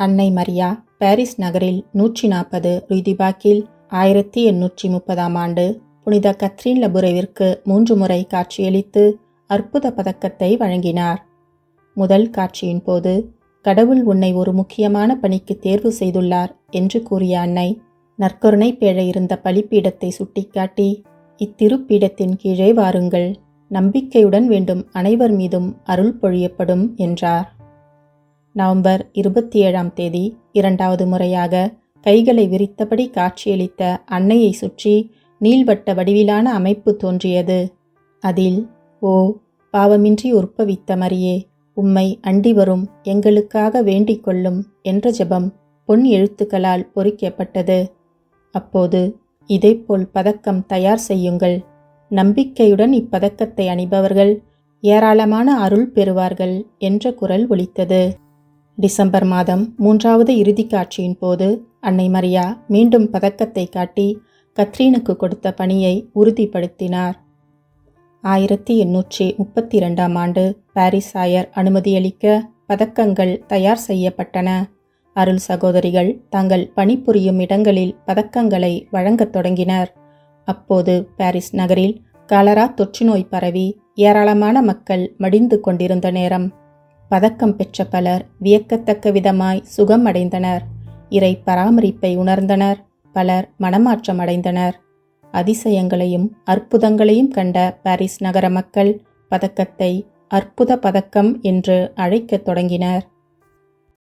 அன்னை மரியா பாரிஸ் நகரில் நூற்றி நாற்பது ருதிபாக்கில் ஆயிரத்தி எண்ணூற்றி முப்பதாம் ஆண்டு புனித கத்ரீன் லபுரேவிற்கு மூன்று முறை காட்சியளித்து அற்புத பதக்கத்தை வழங்கினார். முதல் காட்சியின் போது கடவுள் உன்னை ஒரு முக்கியமான பணிக்கு தேர்வு செய்துள்ளார் என்று கூறிய அன்னை நற்கருணை பேழ இருந்த பலிப்பீடத்தை சுட்டிக்காட்டி இத்திருப்பீடத்தின் கீழே வாருங்கள் நம்பிக்கையுடன் வேண்டும் அனைவர் மீதும் அருள் பொழியப்படும் என்றார். நவம்பர் இருபத்தி ஏழாம் தேதி இரண்டாவது முறையாக கைகளை விரித்தபடி காட்சியளித்த அன்னையை சுற்றி நீள்வட்ட வடிவிலான அமைப்பு தோன்றியது. அதில் ஓ பாவமின்றி உற்பவித்த மரியே உம்மை அண்டி வரும் எங்களுக்காக வேண்டிக் கொள்ளும் என்ற ஜெபம் பொன் எழுத்துக்களால் பொறிக்கப்பட்டது. அப்போது இதேபோல் பதக்கம் தயார் செய்யுங்கள். நம்பிக்கையுடன் இப்பதக்கத்தை அணிபவர்கள் ஏராளமான அருள் பெறுவார்கள் என்ற குரல் ஒலித்தது. டிசம்பர் மாதம் மூன்றாவது இறுதிக் காட்சியின் போது அன்னை மரியா மீண்டும் பதக்கத்தை காட்டி கத்ரீனுக்கு கொடுத்த பணியை உறுதிப்படுத்தினார். ஆயிரத்தி எண்ணூற்றி முப்பத்தி இரண்டாம் ஆண்டு பாரிஸ் ஆயர் அனுமதியளிக்க பதக்கங்கள் தயார் செய்யப்பட்டன. அருள் சகோதரிகள் தாங்கள் பணிபுரியும் இடங்களில் பதக்கங்களை வழங்கத் தொடங்கினர். அப்போது பாரிஸ் நகரில் கலரா தொற்றுநோய் பரவி ஏராளமான மக்கள் மடிந்து கொண்டிருந்த நேரம். பதக்கம் பெற்ற பலர் வியக்கத்தக்க விதமாய் சுகம் அடைந்தனர் இறை பராமரிப்பை உணர்ந்தனர். பலர் மனமாற்றம் அடைந்தனர் அதிசயங்களையும் அற்புதங்களையும் கண்ட பாரிஸ் நகர மக்கள் பதக்கத்தை அற்புத பதக்கம் என்று அழைக்கத் தொடங்கினர்.